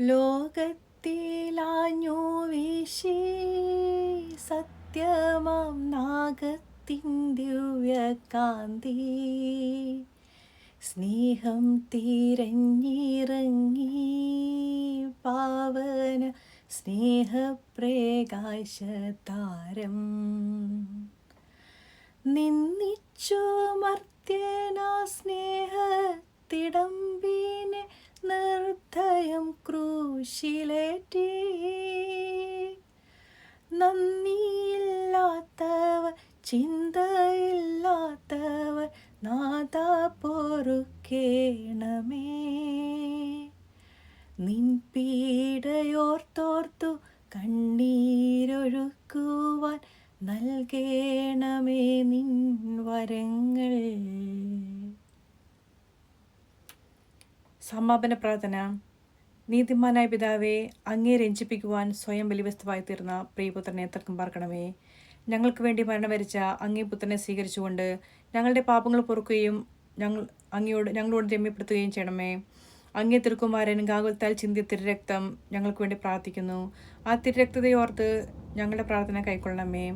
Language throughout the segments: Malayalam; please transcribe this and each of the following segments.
ലോകത്തിലാഞ്ഞു വീശി സത്യമാം നാഗത്തിൻ ദിവ്യകാന്തി. സ്നേഹം തിരഞ്ഞിറങ്ങി പാവന സ്നേഹപ്രകാശതാരം. നിന്നിച്ചു മർത്യന സ്നേഹത്തിടമ്പിനെ ക്രൂശിലേറ്റി നന്ദിയില്ലാത്തവർ ചിന്തയില്ലാത്തവർ നാദ പൊറുക്കേണമേ. നിൻ പീഡയോർത്തോർത്തു കണ്ണീരൊഴുക്കുവാൻ നൽകേണമേ നിൻ വരങ്ങൾ. സമാപന പ്രാർത്ഥന. നീതിമാനായ പിതാവെ അങ്ങേ രഞ്ജിപ്പിക്കുവാൻ സ്വയം ബലിവസ്തുവായി തീർന്ന പ്രിയപുത്രനെ തർക്കം പാർക്കണമേ. ഞങ്ങൾക്ക് വേണ്ടി മരണം വരിച്ച അങ്ങേ പുത്രനെ സ്വീകരിച്ചുകൊണ്ട് ഞങ്ങളുടെ പാപങ്ങൾ പൊറുക്കുകയും ഞങ്ങൾ അങ്ങയോട് ഞങ്ങളോട് രമ്യപ്പെടുത്തുകയും ചെയ്യണമേ. അങ്ങേ തിരുക്കുമാരൻ ഗാകുൽത്താൽ ചിന്തിയ തിരുരക്തം ഞങ്ങൾക്ക് വേണ്ടി പ്രാർത്ഥിക്കുന്നു. ആ തിരുരക്തതയോർത്ത് ഞങ്ങളുടെ പ്രാർത്ഥന കൈക്കൊള്ളണമേ.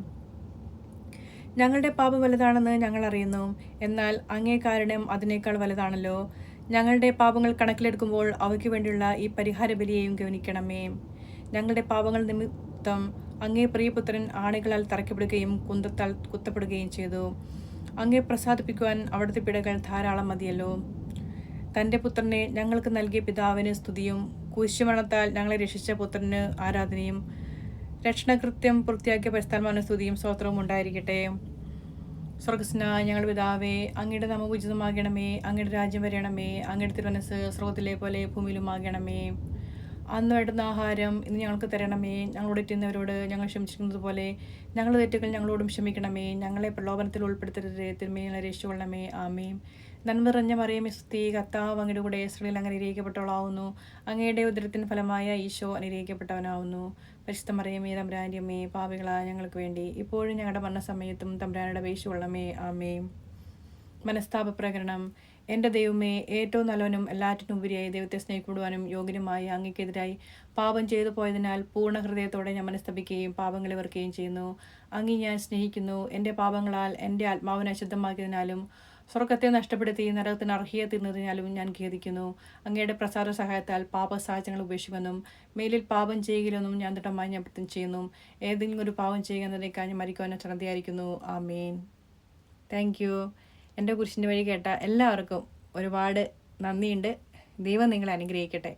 ഞങ്ങളുടെ പാപം വലുതാണെന്ന് ഞങ്ങൾ അറിയുന്നു. എന്നാൽ അങ്ങേ കാരണം അതിനേക്കാൾ വലുതാണല്ലോ. ഞങ്ങളുടെ പാപങ്ങൾ കണക്കിലെടുക്കുമ്പോൾ അവയ്ക്ക് വേണ്ടിയുള്ള ഈ പരിഹാര ബലിയെയും ഗവനിക്കണമേ ഞങ്ങളുടെ പാപങ്ങൾ നിമിത്തം അങ്ങേ പ്രിയപുത്രൻ ആണികളാൽ തറയ്ക്കപ്പെടുകയും കുന്തത്താൽ കുത്തപ്പെടുകയും ചെയ്തു. അങ്ങേ പ്രസാദിപ്പിക്കുവാൻ അവിടുത്തെ പിടകൾ ധാരാളം മതിയല്ലോ. തന്റെ പുത്രനെ ഞങ്ങൾക്ക് നൽകിയ പിതാവിന് സ്തുതിയും കുരിശുമരണത്താൽ ഞങ്ങളെ രക്ഷിച്ച പുത്രന് ആരാധനയും രക്ഷണകൃത്യം പൂർത്തിയാക്കിയ പരിസ്ഥാനமான സ്തുതിയും സ്തോത്രവും ഉണ്ടായിരിക്കട്ടെ. സ്വർഗസ്നായ ഞങ്ങളുടെ പിതാവേ അങ്ങയുടെ നമുക്ക് ഉചിതമാകണമേ അങ്ങയുടെ രാജ്യം വരണമേ അങ്ങയുടെ തിരുവനസ് സ്രോതത്തിലെ പോലെ ഭൂമിയിലുമാകണമേ. അന്ന് വേണ്ടുന്ന ആഹാരം ഇന്ന് ഞങ്ങൾക്ക് തരണമേ. ഞങ്ങളോട് എത്തുന്നവരോട് ഞങ്ങൾ ക്ഷമിച്ചിരിക്കുന്നത് പോലെ ഞങ്ങളുടെ തെറ്റുകൾ ഞങ്ങളോടും ക്ഷമിക്കണമേ. ഞങ്ങളെ പ്രലോഭനത്തിൽ ഉൾപ്പെടുത്തരുത്. ഞങ്ങളെ രക്ഷിക്കൊള്ളണമേ ആമേ നന്മറിഞ്ഞ മറിയമേ സ്തുതി കർത്താവ് അങ്ങയുടെ കൂടെ സ്ത്രീയിൽ അങ്ങനെ അനുഗ്രഹിക്കപ്പെട്ടവളാവുന്നു. അങ്ങയുടെ ഉദരത്തിന് ഫലമായ ഈശോ അനുഗ്രഹിക്കപ്പെട്ടവനാവുന്നു. പരിശുദ്ധ മറിയമേ തമ്പുരാന്റെയമ്മേ പാപികളായ ഞങ്ങൾക്ക് വേണ്ടി ഇപ്പോഴും ഞങ്ങളുടെ മരണസമയത്തും തമ്പുരാനുടെ വേശുകൊള്ളമേ ആമേ മനസ്താപ പ്രകരണം എന്റെ ദൈവമേ ഏറ്റവും നല്ലവനും എല്ലാറ്റിനും ഉപരിയായി ദൈവത്തെ സ്നേഹിക്കപ്പെടുവാനും യോഗ്യനുമായി അങ്ങേക്കെതിരായി പാപം ചെയ്തു പോയതിനാൽ പൂർണ ഹൃദയത്തോടെ ഞാൻ മനസ്തപിക്കുകയും പാപങ്ങളെ വെറുക്കുകയും ചെയ്യുന്നു. അങ്ങി ഞാൻ സ്നേഹിക്കുന്നു. എന്റെ പാപങ്ങളാൽ എന്റെ ആത്മാവിനെ അശുദ്ധമാക്കിയതിനാലും സ്വർഗത്തെ നഷ്ടപ്പെടുത്തി നരകത്തിന് അർഹിയെ തീർന്നതിനാലും ഞാൻ ഖേദിക്കുന്നു. അങ്ങയുടെ പ്രസാദ സഹായത്താൽ പാപസാഹചര്യങ്ങൾ ഉപേക്ഷിക്കുമെന്നും മേലിൽ പാപം ചെയ്യുകയില്ലെന്നും ഞാൻ ദൃഢമായി ഞാൻ ചെയ്യുന്നു. ഏതെങ്കിലും ഒരു പാപം ചെയ്യുക എന്നതിനേക്കാൾ ഞാൻ മരിക്കുവാൻ ശ്രദ്ധയായിരിക്കുന്നു. മീൻ താങ്ക് യു എന്റെ കുരിശിന്റെ വഴി കേട്ട എല്ലാവർക്കും ഒരുപാട് നന്ദിയുണ്ട്. ദൈവം നിങ്ങളെ അനുഗ്രഹിക്കട്ടെ.